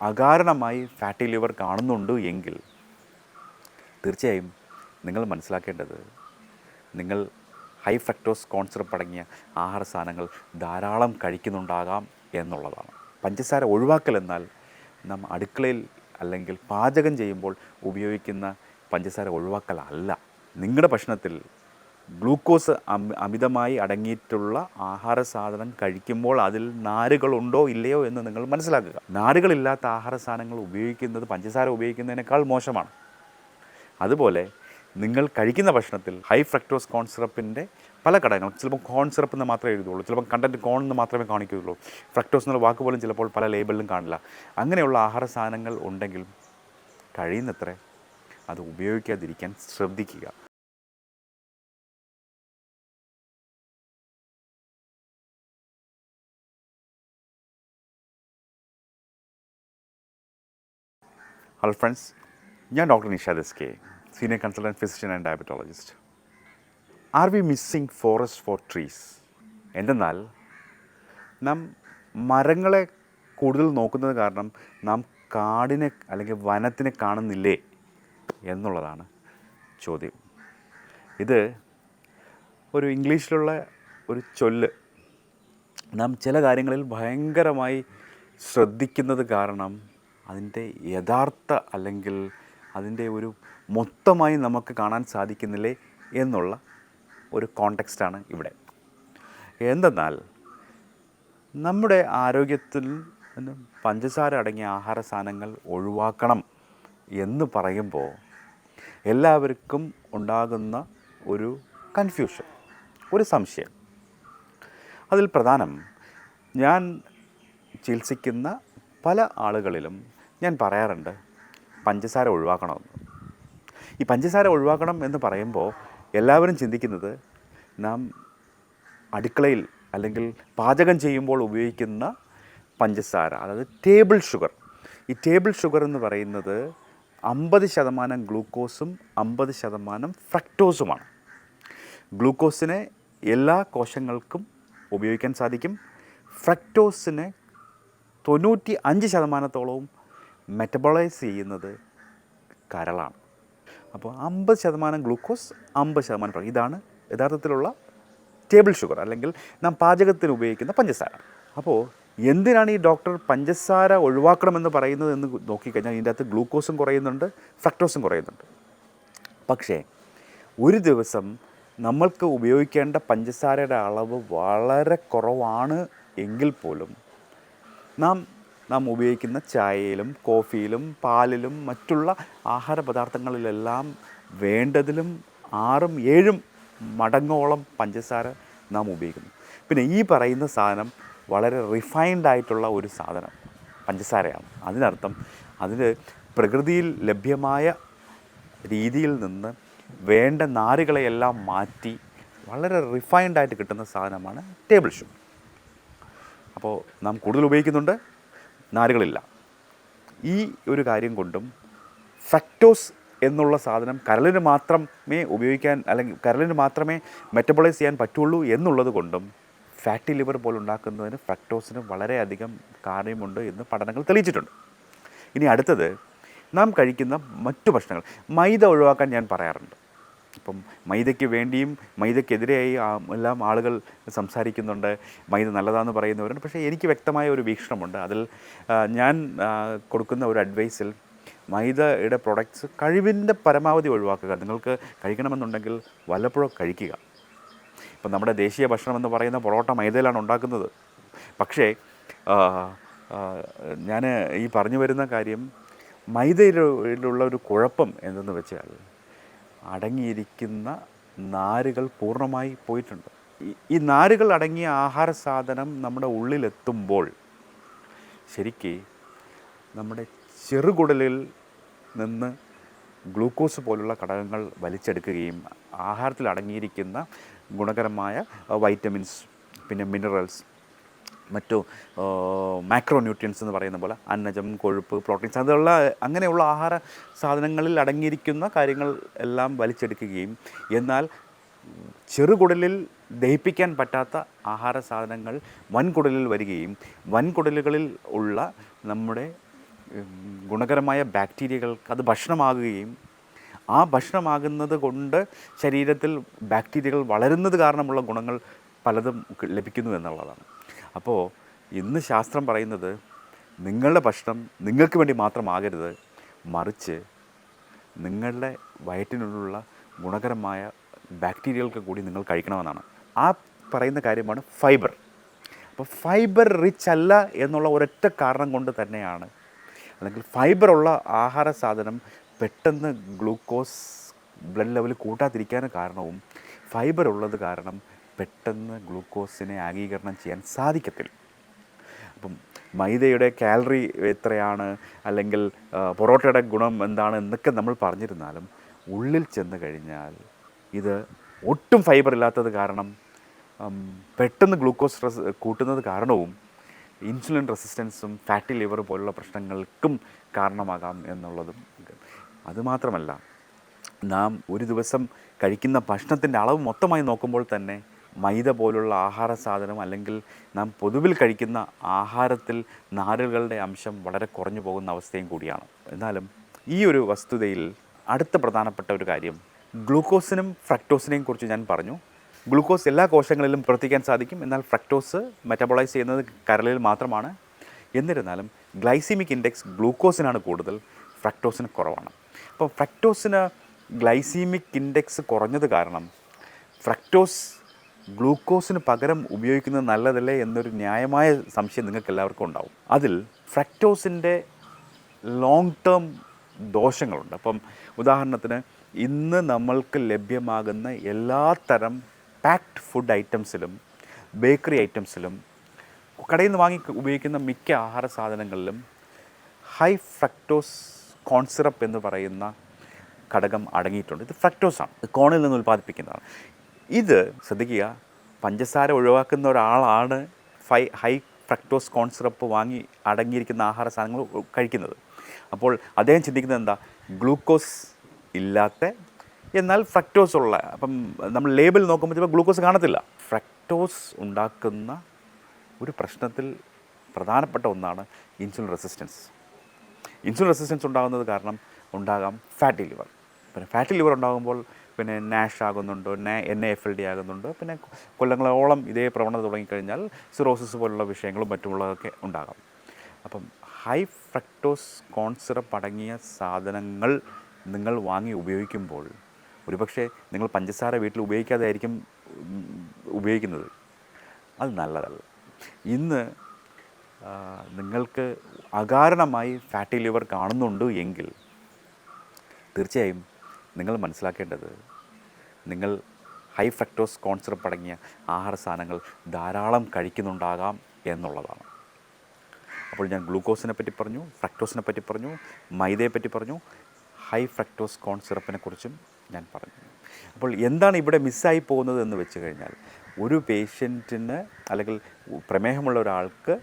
അകാരണമായി fatty liver കാണുന്നുണ്ട് എങ്കിൽ തീർച്ചയായും നിങ്ങൾ മനസ്സിലാക്കേണ്ടത് നിങ്ങൾ ഹൈ ഫ്രക്ടോസ് കോൺസിറപ്പ് അടങ്ങിയ ആഹാര സാധനങ്ങൾ ധാരാളം കഴിക്കുന്നുണ്ടാകാം എന്നുള്ളതാണ്. പഞ്ചസാര ഒഴിവാക്കൽ എന്നാൽ നാം അടുക്കളയിൽ അല്ലെങ്കിൽ പാചകം ചെയ്യുമ്പോൾ ഉപയോഗിക്കുന്ന പഞ്ചസാര ഒഴിവാക്കലല്ല നിങ്ങളുടെ ഭക്ഷണത്തിൽ ഗ്ലൂക്കോസ് അമി അമിതമായി അടങ്ങിയിട്ടുള്ള ആഹാര സാധനം കഴിക്കുമ്പോൾ അതിൽ നാരുകളുണ്ടോ ഇല്ലയോ എന്ന് നിങ്ങൾ മനസ്സിലാക്കുക. നാരുകളില്ലാത്ത ആഹാര സാധനങ്ങൾ ഉപയോഗിക്കുന്നത് പഞ്ചസാര ഉപയോഗിക്കുന്നതിനേക്കാൾ മോശമാണ്. അതുപോലെ നിങ്ങൾ കഴിക്കുന്ന ഭക്ഷണത്തിൽ ഹൈ ഫ്രക്ടോസ് കോൺ സിറപ്പിന്റെ പല ഘടകങ്ങളും ചിലപ്പോൾ കോൺ സിറപ്പ് എന്ന് മാത്രമേ എഴുതുള്ളൂ ചിലപ്പോൾ കണ്ടന്റ് കോൺ എന്ന് മാത്രമേ കാണിക്കുകയുള്ളൂ. ഫ്രക്ടോസ് എന്നുള്ള വാക്ക് പോലും ചിലപ്പോൾ പല ലേബലിലും കാണില്ല. അങ്ങനെയുള്ള ആഹാര സാധനങ്ങൾ ഉണ്ടെങ്കിൽ കഴിയുന്നത്ര അത് ഉപയോഗിക്കാതിരിക്കാൻ ശ്രദ്ധിക്കുക. ഹലോ ഫ്രണ്ട്സ് ഞാൻ doctor Nishad S K senior consultant physician and diabetologist are we missing forest for trees എന്തെന്നാൽ നാം മരങ്ങളെ കൂടുതൽ നോക്കുന്നത് കാരണം നാം കാടിനെ അല്ലെങ്കിൽ വനത്തിനെ കാണുന്നില്ലേ എന്നുള്ളതാണ് ചോദ്യം. ഇത് ഒരു ഇംഗ്ലീഷിലുള്ള ഒരു ചൊല്ല്. നാം ചില കാര്യങ്ങളിൽ ഭയങ്കരമായി ശ്രദ്ധിക്കുന്നത് കാരണം അതിന്റെ യഥാർത്ഥ അല്ലെങ്കിൽ അതിന്റെ ഒരു മൊത്തമായി നമുക്ക് കാണാൻ സാധിക്കുന്നില്ലേ എന്നുള്ള ഒരു കോണ്ടെക്സ്റ്റാണ് ഇവിടെ. എന്തെന്നാൽ നമ്മുടെ ആരോഗ്യത്തിൽ പഞ്ചസാര അടങ്ങിയ ആഹാര സാധനങ്ങൾ ഒഴിവാക്കണം എന്ന് പറയുമ്പോൾ എല്ലാവർക്കും ഉണ്ടാകുന്ന ഒരു കൺഫ്യൂഷൻ ഒരു സംശയം. അതിൽ പ്രധാനം ഞാൻ ചികിത്സിക്കുന്ന പല ആളുകളിലും ഞാൻ പറയാറുണ്ട് പഞ്ചസാര ഒഴിവാക്കണമെന്ന്. ഈ പഞ്ചസാര ഒഴിവാക്കണം എന്ന് പറയുമ്പോൾ എല്ലാവരും ചിന്തിക്കുന്നത് നാം അടുക്കളയിൽ അല്ലെങ്കിൽ പാചകം ചെയ്യുമ്പോൾ ഉപയോഗിക്കുന്ന പഞ്ചസാര അതായത് ടേബിൾ ഷുഗർ ഈ ടേബിൾ ഷുഗർ എന്ന് പറയുന്നത് അമ്പത് ശതമാനം ഗ്ലൂക്കോസും അമ്പത് ശതമാനം ഫ്രക്ടോസുമാണ് ഗ്ലൂക്കോസിനെ എല്ലാ കോശങ്ങൾക്കും ഉപയോഗിക്കാൻ സാധിക്കും. ഫ്രക്ടോസിനെ തൊണ്ണൂറ്റി അഞ്ച് ശതമാനത്തോളവും മെറ്റബോളൈസ് ചെയ്യുന്നത് കരളാണ്. അപ്പോൾ അമ്പത് ശതമാനം ഗ്ലൂക്കോസ് അമ്പത് ശതമാനം ഫ്ര- ഇതാണ് യഥാർത്ഥത്തിലുള്ള ടേബിൾ ഷുഗർ അല്ലെങ്കിൽ നാം പാചകത്തിന് ഉപയോഗിക്കുന്ന പഞ്ചസാര. അപ്പോൾ എന്തിനാണ് ഈ ഡോക്ടർ പഞ്ചസാര ഒഴിവാക്കണമെന്ന് പറയുന്നത് എന്ന് നോക്കിക്കഴിഞ്ഞാൽ ഇതിന്റെ അകത്ത് ഗ്ലൂക്കോസും കുറയുന്നുണ്ട് ഫ്രക്ടോസും കുറയുന്നുണ്ട്. പക്ഷേ ഒരു ദിവസം നമ്മൾക്ക് ഉപയോഗിക്കേണ്ട പഞ്ചസാരയുടെ അളവ് വളരെ കുറവാണ് എങ്കിൽ പോലും നാം നാം ഉപയോഗിക്കുന്ന ചായയിലും കോഫിയിലും പാലിലും മറ്റുള്ള ആഹാര പദാർത്ഥങ്ങളിലെല്ലാം വേണ്ടതിലും ആറും ഏഴും മടങ്ങോളം പഞ്ചസാര നാം ഉപയോഗിക്കുന്നു. പിന്നെ ഈ പറയുന്ന സാധനം വളരെ റിഫൈൻഡ് ആയിട്ടുള്ള ഒരു സാധനം പഞ്ചസാരയാണ്. അതിനർത്ഥം അതിന് പ്രകൃതിയിൽ ലഭ്യമായ രീതിയിൽ നിന്ന് വേണ്ട നാരുകളെയെല്ലാം മാറ്റി വളരെ റിഫൈൻഡ് ആയിട്ട് കിട്ടുന്ന സാധനമാണ് ടേബിൾ ഷുഗർ അപ്പോൾ നാം കൂടുതൽ ഉപയോഗിക്കുന്നുണ്ട്. നാരുകളില്ല. ഈ ഒരു കാര്യം കൊണ്ടും ഫ്രക്ടോസ് എന്നുള്ള സാധനം കരളിന് മാത്രമേ ഉപയോഗിക്കാൻ അല്ലെങ്കിൽ കരളിന് മാത്രമേ മെറ്റബോളൈസ് ചെയ്യാൻ പറ്റുള്ളൂ എന്നുള്ളത് കൊണ്ടും ഫാറ്റി ലിവർ പോലെ ഉണ്ടാക്കുന്നതിന് ഫ്രക്ടോസിന് വളരെയധികം കാരണമുണ്ട് എന്ന് പഠനങ്ങൾ തെളിയിച്ചിട്ടുണ്ട്. ഇനി അടുത്തത് നാം കഴിക്കുന്ന മറ്റു ഭക്ഷണങ്ങൾ. മൈദ ഒഴിവാക്കാൻ ഞാൻ പറയാറുണ്ട്. ഇപ്പം മൈദയ്ക്ക് വേണ്ടിയും മൈദയ്ക്കെതിരെയായി എല്ലാം ആളുകൾ സംസാരിക്കുന്നുണ്ട്. മൈദ നല്ലതാണെന്ന് പറയുന്നവരുണ്ട്. പക്ഷേ എനിക്ക് വ്യക്തമായ ഒരു വീക്ഷണമുണ്ട്. അതിൽ ഞാൻ കൊടുക്കുന്ന ഒരു അഡ്വൈസിൽ മൈദയുടെ പ്രൊഡക്ട്സ് കഴിവിന്റെ പരമാവധി ഒഴിവാക്കുക. നിങ്ങൾക്ക് കഴിക്കണമെന്നുണ്ടെങ്കിൽ വല്ലപ്പോഴും കഴിക്കുക. ഇപ്പം നമ്മുടെ ദേശീയ ഭക്ഷണം എന്ന് പറയുന്ന പൊറോട്ട മൈദയിലാണ് ഉണ്ടാക്കുന്നത്. പക്ഷേ ഞാൻ ഈ പറഞ്ഞു വരുന്ന കാര്യം മൈദയിലുള്ള ഒരു കുഴപ്പം എന്തെന്ന് വെച്ചാൽ അടങ്ങിയിരിക്കുന്ന നാരുകൾ പൂർണമായി പോയിട്ടുണ്ട്. ഈ- നാരുകൾ അടങ്ങിയ ആഹാര സാധനം നമ്മുടെ ഉള്ളിലെത്തുമ്പോൾ ശരിക്ക് നമ്മുടെ ചെറുകുടലിൽ നിന്ന് ഗ്ലൂക്കോസ് പോലുള്ള ഘടകങ്ങൾ വലിച്ചെടുക്കുകയും ആഹാരത്തിൽ അടങ്ങിയിരിക്കുന്ന ഗുണകരമായ വൈറ്റമിൻസ് പിന്നെ മിനറൽസ് മറ്റു മാക്രോ ന്യൂട്രിയൻസ് എന്ന് പറയുന്ന പോലെ അന്നജം കൊഴുപ്പ് പ്രോട്ടീൻസ് അതുള്ള അങ്ങനെയുള്ള ആഹാര സാധനങ്ങളിൽ അടങ്ങിയിരിക്കുന്ന കാര്യങ്ങൾ എല്ലാം വലിച്ചെടുക്കുകയും എന്നാൽ ചെറുകുടലിൽ ദഹിപ്പിക്കാൻ പറ്റാത്ത ആഹാര സാധനങ്ങൾ വൻകുടലിൽ വരികയും വൻകുടലുകളിൽ ഉള്ള നമ്മുടെ ഗുണകരമായ ബാക്ടീരിയകൾക്ക് അത് ഭക്ഷണമാകുകയും ആ ഭക്ഷണമാകുന്നത് കൊണ്ട് ശരീരത്തിൽ ബാക്ടീരിയകൾ വളരുന്നത് കാരണമുള്ള ഗുണങ്ങൾ പലതും ലഭിക്കുന്നു എന്നുള്ളതാണ്. അപ്പോൾ ഇന്ന് ശാസ്ത്രം പറയുന്നത് നിങ്ങളുടെ ഭക്ഷണം നിങ്ങൾക്ക് വേണ്ടി മാത്രമാകരുത് മറിച്ച് നിങ്ങളുടെ വയറ്റിനുള്ളിലുള്ള ഗുണകരമായ ബാക്ടീരിയകൾക്ക് കൂടി നിങ്ങൾ കഴിക്കണമെന്നാണ്. ആ പറയുന്ന കാര്യമാണ് ഫൈബർ. അപ്പോൾ ഫൈബർ റിച്ച് അല്ല എന്നുള്ള ഒരൊറ്റ കാരണം കൊണ്ട് തന്നെയാണ് അല്ലെങ്കിൽ ഫൈബർ ഉള്ള ആഹാര സാധനം പെട്ടെന്ന് ഗ്ലൂക്കോസ് ബ്ലഡ് ലെവൽ കൂട്ടാതിരിക്കാൻ കാരണവും ഫൈബർ ഉള്ളത് കാരണം പെട്ടെന്ന് ഗ്ലൂക്കോസിനെ ആഗീകരണം ചെയ്യാൻ സാധിക്കത്തില്ല. അപ്പം മൈദയുടെ കാലറി എത്രയാണ്? അല്ലെങ്കിൽ പൊറോട്ടയുടെ ഗുണം എന്താണ് എന്നൊക്കെ നമ്മൾ പറഞ്ഞിരുന്നാലും ഉള്ളിൽ ചെന്ന് കഴിഞ്ഞാൽ ഇത് ഒട്ടും ഫൈബർ ഇല്ലാത്തത് കാരണം പെട്ടെന്ന് ഗ്ലൂക്കോസ് റെസ് കൂട്ടുന്നത് കാരണവും ഇൻസുലിൻ റെസിസ്റ്റൻസും ഫാറ്റി ലിവർ പോലുള്ള പ്രശ്നങ്ങൾക്കും കാരണമാകാം എന്നുള്ളതും അതുമാത്രമല്ല നാം ഒരു ദിവസം കഴിക്കുന്ന ഭക്ഷണത്തിന്റെ അളവ് മൊത്തമായി നോക്കുമ്പോൾ തന്നെ മൈദ പോലുള്ള ആഹാര സാധനം അല്ലെങ്കിൽ നാം പൊതുവിൽ കഴിക്കുന്ന ആഹാരത്തിൽ നാരുകളുടെ അംശം വളരെ കുറഞ്ഞു പോകുന്ന അവസ്ഥയും കൂടിയാണ്. എന്നാലും ഈ ഒരു വസ്തുതയിൽ അടുത്ത പ്രധാനപ്പെട്ട ഒരു കാര്യം ഗ്ലൂക്കോസിനും ഫ്രക്ടോസിനെയും കുറിച്ച് ഞാൻ പറഞ്ഞു. ഗ്ലൂക്കോസ് എല്ലാ കോശങ്ങളിലും പ്രവർത്തിക്കാൻ സാധിക്കും എന്നാൽ ഫ്രക്ടോസ് മെറ്റബോളൈസ് ചെയ്യുന്നത് കരളിൽ മാത്രമാണ്. എന്നിരുന്നാലും ഗ്ലൈസിമിക് ഇൻഡെക്സ് ഗ്ലൂക്കോസിനാണ് കൂടുതൽ ഫ്രക്ടോസിന് കുറവാണ്. അപ്പോൾ ഫ്രക്ടോസിന് ഗ്ലൈസീമിക് ഇൻഡെക്സ് കുറഞ്ഞത് കാരണം ഫ്രക്ടോസ് ഗ്ലൂക്കോസിന് പകരം ഉപയോഗിക്കുന്നത് നല്ലതല്ലേ എന്നൊരു ന്യായമായ സംശയം നിങ്ങൾക്ക് എല്ലാവർക്കും ഉണ്ടാവും. അതിൽ ഫ്രക്ടോസിന്റെ ലോങ് ടേം ദോഷങ്ങളുണ്ട്. അപ്പം ഉദാഹരണത്തിന് ഇന്ന് നമ്മൾക്ക് ലഭ്യമാകുന്ന എല്ലാ തരം പാക്ഡ് ഫുഡ് ഐറ്റംസിലും ബേക്കറി ഐറ്റംസിലും കടയിൽ നിന്ന് വാങ്ങി ഉപയോഗിക്കുന്ന മിക്ക ആഹാര സാധനങ്ങളിലും ഹൈ ഫ്രക്ടോസ് കോൺ സിറപ്പ് എന്ന് പറയുന്ന ഘടകം അടങ്ങിയിട്ടുണ്ട്. ഇത് ഫ്രക്ടോസാണ് കോണിൽ നിന്ന് ഉൽപ്പാദിപ്പിക്കുന്നതാണ്. ഇത് ശ്രദ്ധിക്കുക പഞ്ചസാര ഒഴിവാക്കുന്ന ഒരാളാണ് ഫൈ ഹൈ ഫ്രക്ടോസ് കോൺ സിറപ്പ് വാങ്ങി അടങ്ങിയിരിക്കുന്ന ആഹാര സാധനങ്ങൾ കഴിക്കുന്നത്. അപ്പോൾ അദ്ദേഹം ചിന്തിക്കുന്നത് എന്താ? ഗ്ലൂക്കോസ് ഇല്ലാത്ത എന്നാൽ ഫ്രക്ടോസ് ഉള്ള അപ്പം നമ്മൾ ലേബിൾ നോക്കുമ്പോൾ ചിലപ്പോൾ ഗ്ലൂക്കോസ് കാണത്തില്ല. ഫ്രക്ടോസ് ഉണ്ടാക്കുന്ന ഒരു പ്രശ്നത്തിൽ പ്രധാനപ്പെട്ട ഒന്നാണ് ഇൻസുലിൻ റെസിസ്റ്റൻസ്. ഇൻസുലിൻ റെസിസ്റ്റൻസ് ഉണ്ടാകുന്നത് കാരണം ഉണ്ടാകാം ഫാറ്റി ലിവർ. പിന്നെ ഫാറ്റി ലിവർ ഉണ്ടാകുമ്പോൾ പിന്നെ നാഷ് ആകുന്നുണ്ട് N A F L D ആകുന്നുണ്ട്. പിന്നെ കൊല്ലങ്ങളോളം ഇതേ പ്രവണത തുടങ്ങിക്കഴിഞ്ഞാൽ സിറോസിസ് പോലുള്ള വിഷയങ്ങളും മറ്റുമുള്ളതൊക്കെ ഉണ്ടാകാം. അപ്പം ഹൈ ഫ്രക്ടോസ് കോൺസിറപ്പ് അടങ്ങിയ സാധനങ്ങൾ നിങ്ങൾ വാങ്ങി ഉപയോഗിക്കുമ്പോൾ ഒരുപക്ഷെ നിങ്ങൾ പഞ്ചസാര വീട്ടിൽ ഉപയോഗിക്കാതെയായിരിക്കും ഉപയോഗിക്കുന്നത്. അത് നല്ലതല്ല. ഇന്ന് നിങ്ങൾക്ക് അകാരണമായി ഫാറ്റി ലിവർ കാണുന്നുണ്ട് എങ്കിൽ തീർച്ചയായും നിങ്ങൾ മനസ്സിലാക്കേണ്ടത് നിങ്ങൾ ഹൈ ഫ്രക്ടോസ് കോൺസിറപ്പ് അടങ്ങിയ ആഹാര സാധനങ്ങൾ ധാരാളം കഴിക്കുന്നുണ്ടാകാം എന്നുള്ളതാണ്. അപ്പോൾ ഞാൻ ഗ്ലൂക്കോസിനെ പറ്റി പറഞ്ഞു ഫ്രക്ടോസിനെ പറ്റി പറഞ്ഞു മൈദയെ പറ്റി പറഞ്ഞു ഹൈ ഫ്രക്ടോസ് കോൺ സിറപ്പിനെ കുറിച്ചും ഞാൻ പറഞ്ഞു. അപ്പോൾ എന്താണ് ഇവിടെ മിസ്സായി പോകുന്നത് എന്ന് വെച്ച് കഴിഞ്ഞാൽ ഒരു പേഷ്യന്റിന് അല്ലെങ്കിൽ പ്രമേഹമുള്ള ഒരാൾക്ക്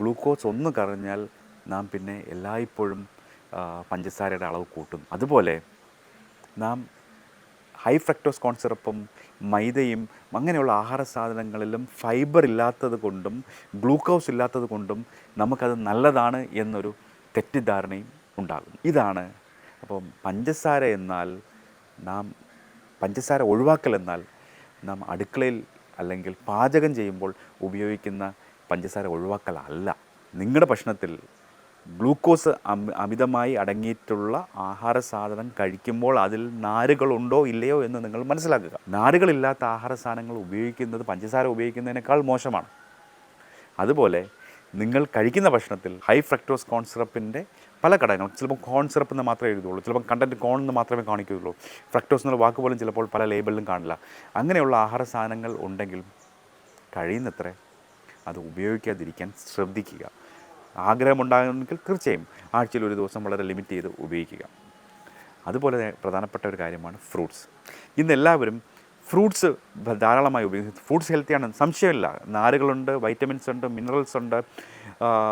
ഗ്ലൂക്കോസ് ഒന്ന് കറിഞ്ഞാൽ നാം പിന്നെ എല്ലായ്പ്പോഴും പഞ്ചസാരയുടെ അളവ് കൂട്ടും അതുപോലെ നാം ഹൈ ഫ്രക്ടോസ് കോൺ സിറപ്പും മൈദയും അങ്ങനെയുള്ള ആഹാര സാധനങ്ങളിലും ഫൈബർ ഇല്ലാത്തത് കൊണ്ടും ഗ്ലൂക്കോസ് ഇല്ലാത്തത് കൊണ്ടും നമുക്കത് നല്ലതാണ് എന്നൊരു തെറ്റിദ്ധാരണയും ഉണ്ടാകും ഇതാണ് അപ്പം പഞ്ചസാര എന്നാൽ നാം പഞ്ചസാര ഒഴിവാക്കൽ എന്നാൽ നാം അടുക്കളയിൽ അല്ലെങ്കിൽ പാചകം ചെയ്യുമ്പോൾ ഉപയോഗിക്കുന്ന പഞ്ചസാര ഒഴിവാക്കലല്ല നിങ്ങളുടെ ഭക്ഷണത്തിൽ ഗ്ലൂക്കോസ് അമിതമായി അടങ്ങിയിട്ടുള്ള ആഹാര സാധനം കഴിക്കുമ്പോൾ അതിൽ നാരുകളുണ്ടോ ഇല്ലയോ എന്ന് നിങ്ങൾ മനസ്സിലാക്കുക. നാരുകളില്ലാത്ത ആഹാര സാധനങ്ങൾ ഉപയോഗിക്കുന്നത് പഞ്ചസാര ഉപയോഗിക്കുന്നതിനേക്കാൾ മോശമാണ്. അതുപോലെ നിങ്ങൾ കഴിക്കുന്ന ഭക്ഷണത്തിൽ ഹൈ ഫ്രക്ടോസ് കോൺ സിറപ്പിന്റെ പല ഘടകങ്ങളും ചിലപ്പോൾ കോൺ സിറപ്പ് എന്ന് മാത്രമേ എഴുതുള്ളൂ ചിലപ്പോൾ കണ്ടന്റ് കോൺ എന്ന് മാത്രമേ കാണിക്കുകയുള്ളൂ. ഫ്രക്ടോസ് എന്നുള്ള വാക്ക് പോലും ചിലപ്പോൾ പല ലേബലിലും കാണില്ല. അങ്ങനെയുള്ള ആഹാര സാധനങ്ങൾ ഉണ്ടെങ്കിൽ കഴിയുന്നത്ര അത് ഉപയോഗിക്കാതിരിക്കാൻ ശ്രദ്ധിക്കുക. ആഗ്രഹമുണ്ടാകുമെങ്കിൽ തീർച്ചയായും ആഴ്ചയിൽ ഒരു ദിവസം വളരെ ലിമിറ്റ് ചെയ്ത് ഉപയോഗിക്കുക. അതുപോലെ പ്രധാനപ്പെട്ട ഒരു കാര്യമാണ് ഫ്രൂട്ട്സ് ഇന്ന് എല്ലാവരും ഫ്രൂട്ട്സ് ധാരാളമായി ഉപയോഗിക്കുന്നു. ഫ്രൂട്ട്സ് ഹെൽത്തിയാണ് സംശയമില്ല. നാരുകളുണ്ട് വൈറ്റമിൻസ് ഉണ്ട് മിനറൽസ് ഉണ്ട്.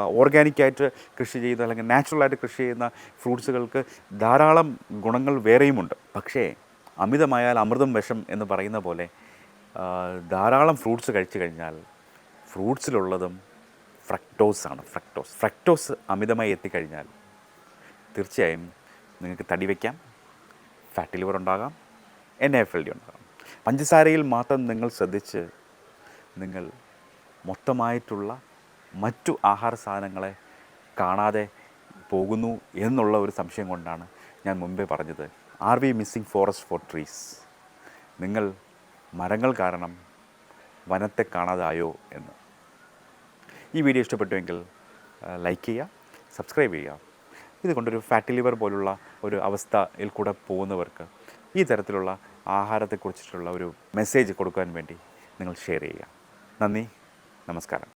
ഓർഗാനിക്കായിട്ട് കൃഷി ചെയ്ത അല്ലെങ്കിൽ നാച്ചുറലായിട്ട് കൃഷി ചെയ്യുന്ന ഫ്രൂട്ട്സുകൾക്ക് ധാരാളം ഗുണങ്ങൾ വേറെയുമുണ്ട്. പക്ഷേ അമിതമായാൽ അമൃതം വിഷം എന്ന് പറയുന്ന പോലെ ധാരാളം ഫ്രൂട്ട്സ് കഴിച്ചു കഴിഞ്ഞാൽ ഫ്രൂട്ട്സിലുള്ളതും ഫ്രക്ടോസ് ആണ് ഫ്രക്ടോസ്. ഫ്രക്ടോസ് അമിതമായി എത്തിക്കഴിഞ്ഞാൽ തീർച്ചയായും നിങ്ങൾക്ക് തടി വയ്ക്കാം ഫാറ്റ് ലിവർ ഉണ്ടാകാം എൻ എഫ് എൽ ഡി ഉണ്ടാകാം. പഞ്ചസാരയിൽ മാത്രം നിങ്ങൾ ശ്രദ്ധിച്ച് നിങ്ങൾ മൊത്തമായിട്ടുള്ള മറ്റു ആഹാര സാധനങ്ങളെ കാണാതെ പോകുന്നു എന്നുള്ള ഒരു സംശയം കൊണ്ടാണ് ഞാൻ മുമ്പേ പറഞ്ഞത്. Are we missing forest for trees. നിങ്ങൾ മരങ്ങൾ കാരണം വനത്തെ കാണാതായോ എന്ന്. ഈ വീഡിയോ ഇഷ്ടപ്പെട്ടുവെങ്കിൽ ലൈക്ക് ചെയ്യുക സബ്സ്ക്രൈബ് ചെയ്യുക. ഇതുകൊണ്ടൊരു ഫാറ്റി ലിവർ പോലുള്ള ഒരു അവസ്ഥയിൽ കൂടെ പോകുന്നവർക്ക് ഈ തരത്തിലുള്ള ആഹാരത്തെക്കുറിച്ചിട്ടുള്ള ഒരു മെസ്സേജ് കൊടുക്കാൻ വേണ്ടി നിങ്ങൾ ഷെയർ ചെയ്യുക. നന്ദി നമസ്കാരം.